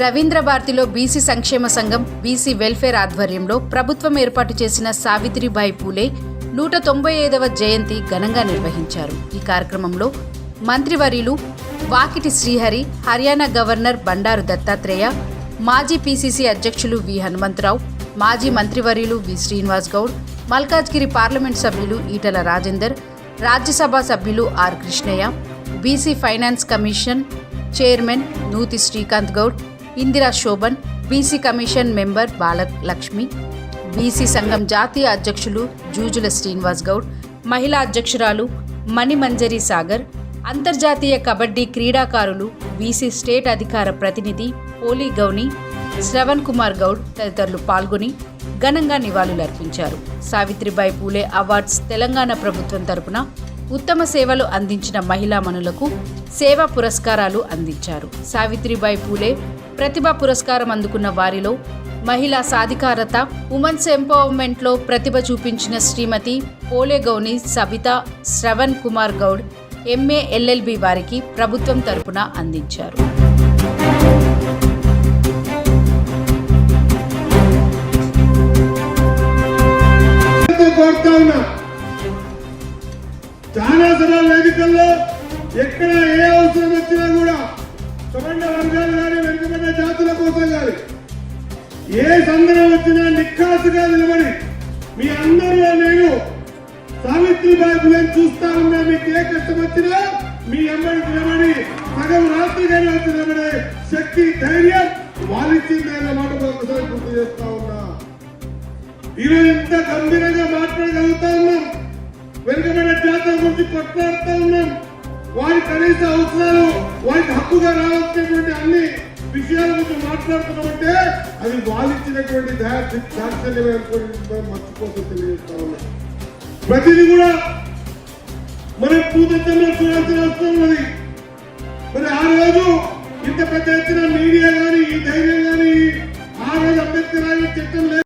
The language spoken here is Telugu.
రవీంద్ర భారతిలో బీసీ సంక్షేమ సంఘం బీసీ వెల్ఫేర్ ఆధ్వర్యంలో ప్రభుత్వం ఏర్పాటు చేసిన సావిత్రిబాయి పూలే నూట తొంభై ఐదవ జయంతి ఘనంగా నిర్వహించారు. ఈ కార్యక్రమంలో మంత్రివర్యులు వాకిటి శ్రీహరి హర్యానా గవర్నర్ బండారు దత్తాత్రేయ మాజీ పీసీసీ అధ్యక్షులు వి హనుమంతరావు మాజీ మంత్రివర్యులు వి శ్రీనివాస్ గౌడ్ మల్కాజ్గిరి పార్లమెంట్ సభ్యులు ఈటల రాజేందర్ రాజ్యసభ సభ్యులు R Krishnaiah BC finance commission chairman Nuthi Srikanth Goud Indira Shobhan BC commission member Balalakshmi BC సంఘం జాతీయ అధ్యక్షులు జూజుల శ్రీనివాస్ గౌడ్ మహిళా అధ్యక్షురాలు మణిమంజరి సాగర్ అంతర్జాతీయ కబడ్డీ క్రీడాకారులు బీసీ స్టేట్ అధికార ప్రతినిధి పోలీ గౌని శ్రవణ్ కుమార్ గౌడ్ తదితరులు పాల్గొని ఘనంగా నివాళులర్పించారు. సావిత్రిబాయి పూలే అవార్డ్స్ తెలంగాణ ప్రభుత్వం తరపున ఉత్తమ సేవలు అందించిన మహిళా మనులకు సేవా పురస్కారాలు అందించారు. సావిత్రిబాయి పూలే ప్రతిభా పురస్కారం అందుకున్న వారిలో మహిళా సాధికారత ఉమెన్స్ ఎంపవర్మెంట్లో ప్రతిభ చూపించిన శ్రీమతి పోలే గౌని సవిత శ్రవణ్ కుమార్ గౌడ్ ఎంఏ ఎల్ఎల్బి వారికి ప్రభుత్వం తరపున అందించారు. కోరుతా చాలా సభల వేదికల్లో ఎక్కడ ఏ అవసరం వచ్చినా కూడా సమండ వర్గాలు కానీ వెనుకబడిన జాతుల కోసం కానీ ఏ సందర్భం వచ్చినా నిక్కాసుగా నిలబడి మీ అందరిలో నేను సావిత్రిబాయి పులేని చూస్తా ఉన్నా మీకు ఏ కష్టం వచ్చినా మీ అమ్మాయి నిలబడి సగం రాత్రి కానీ వచ్చి నిలబడే శక్తి ధైర్యం వాళ్ళిచ్చిందనే మాట ఒకసారి గుర్తు చేస్తా ఉన్నా. ఈరోజు ఎంత గంభీరంగా మాట్లాడగలుగుతా ఉన్నాం. వెనుకబడిన జాతర గురించి కొట్లాడుతూ ఉన్నాం వారి కనీస అవసరాలు వారికి హక్కుగా రావాల్సినటువంటి అన్ని విషయాల గురించి మాట్లాడుతున్నామంటే అది వాళ్ళిచ్చినటువంటి దాక్షల్యమైనటువంటి మర్చిపోతూ తెలియజేస్తా ఉన్నాం. ప్రతిది కూడా మనం పూతంలో చూడాల్సిన అవసరం ఉన్నది మరి. ఆ రోజు ఇంత పెద్ద ఎత్తున మీడియా కానీ ఈ ధైర్యం కానీ ఆ రోజు అంబేద్కర్ ఆయన చట్టం లేదు.